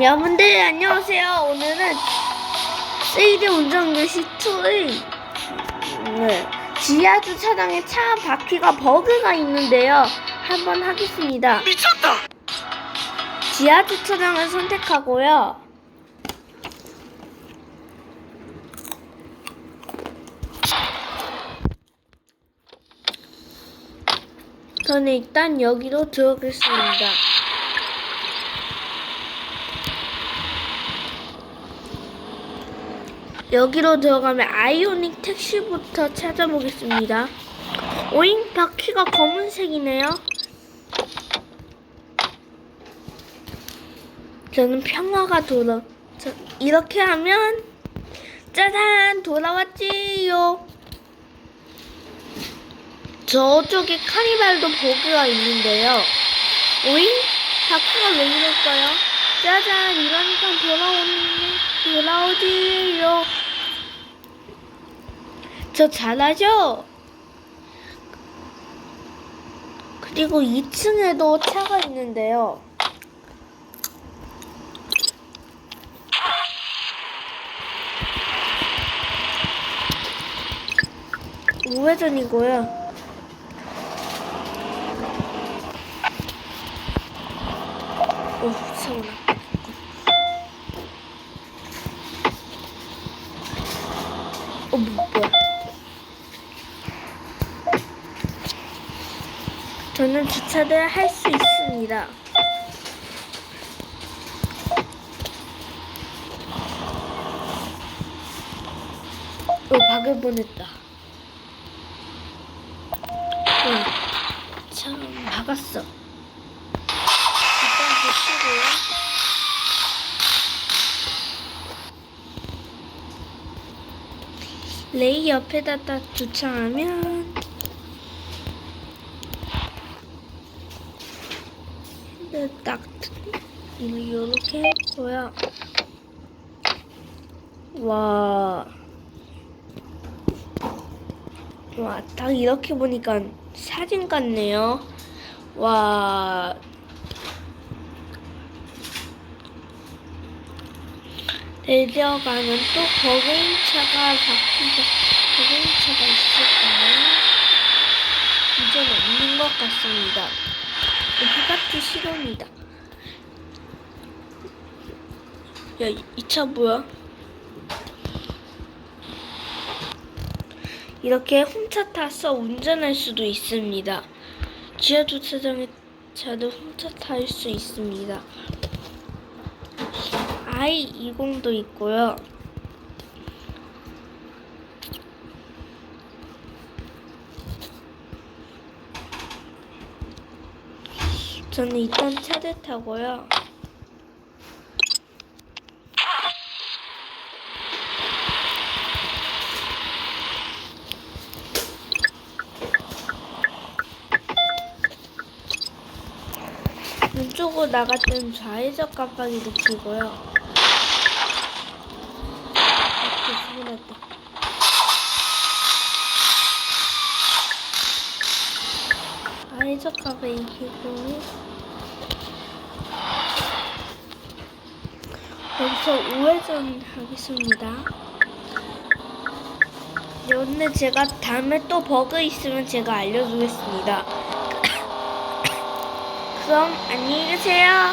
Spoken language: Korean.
여러분들 안녕하세요. 오늘은 3D 운전교시 2의 네, 지하 주차장에 차 바퀴가 버그가 있는데요. 한번 하겠습니다. 미쳤다! 지하 주차장을 선택하고요. 저는 일단 여기로 들어가겠습니다. 여기로 들어가면 아이오닉 택시부터 찾아보겠습니다. 오잉 바퀴가 검은색이네요. 저는 평화가 돌아. 저, 이렇게 하면 짜잔 돌아왔지요. 저쪽에 카니발도 버그가 있는데요. 오잉 바퀴가 왜 이럴까요? 짜잔 이러니까 돌아오는 돌아오지요. 저 잘하죠? 그리고 2층에도 차가 있는데요. 우회전이고요. 오, 차오나. 어, 뭐, 뭐야. 저는 주차를 할 수 있습니다. 어, 박을 뻔했다. 응, 참 박았어. 일단 보시고요. 레이 옆에다 딱 주차하면 네, 딱 이렇게 했고요. 와. 와, 딱 이렇게 보니까 사진 같네요. 와. 내려가면 또 버거운차가 바뀌고 버거운차가 있을까요? 이전 없는 것 같습니다. 바깥이 실험이다. 야, 이 차 뭐야? 이렇게 훔쳐 타서 운전할 수도 있습니다. 지하 주차장에 차도 훔쳐 탈수 있습니다. i20도 있고요. 저는 일단 차를 타고요. 왼쪽으로 때는 좌회전 깜빡이도 켜고요. 이렇게 수고했다. 좌회전 깜빡이 켜고 여기서 우회전 하겠습니다. 오늘 제가 다음에 또 버그 있으면 제가 알려주겠습니다. 그럼 안녕히 계세요.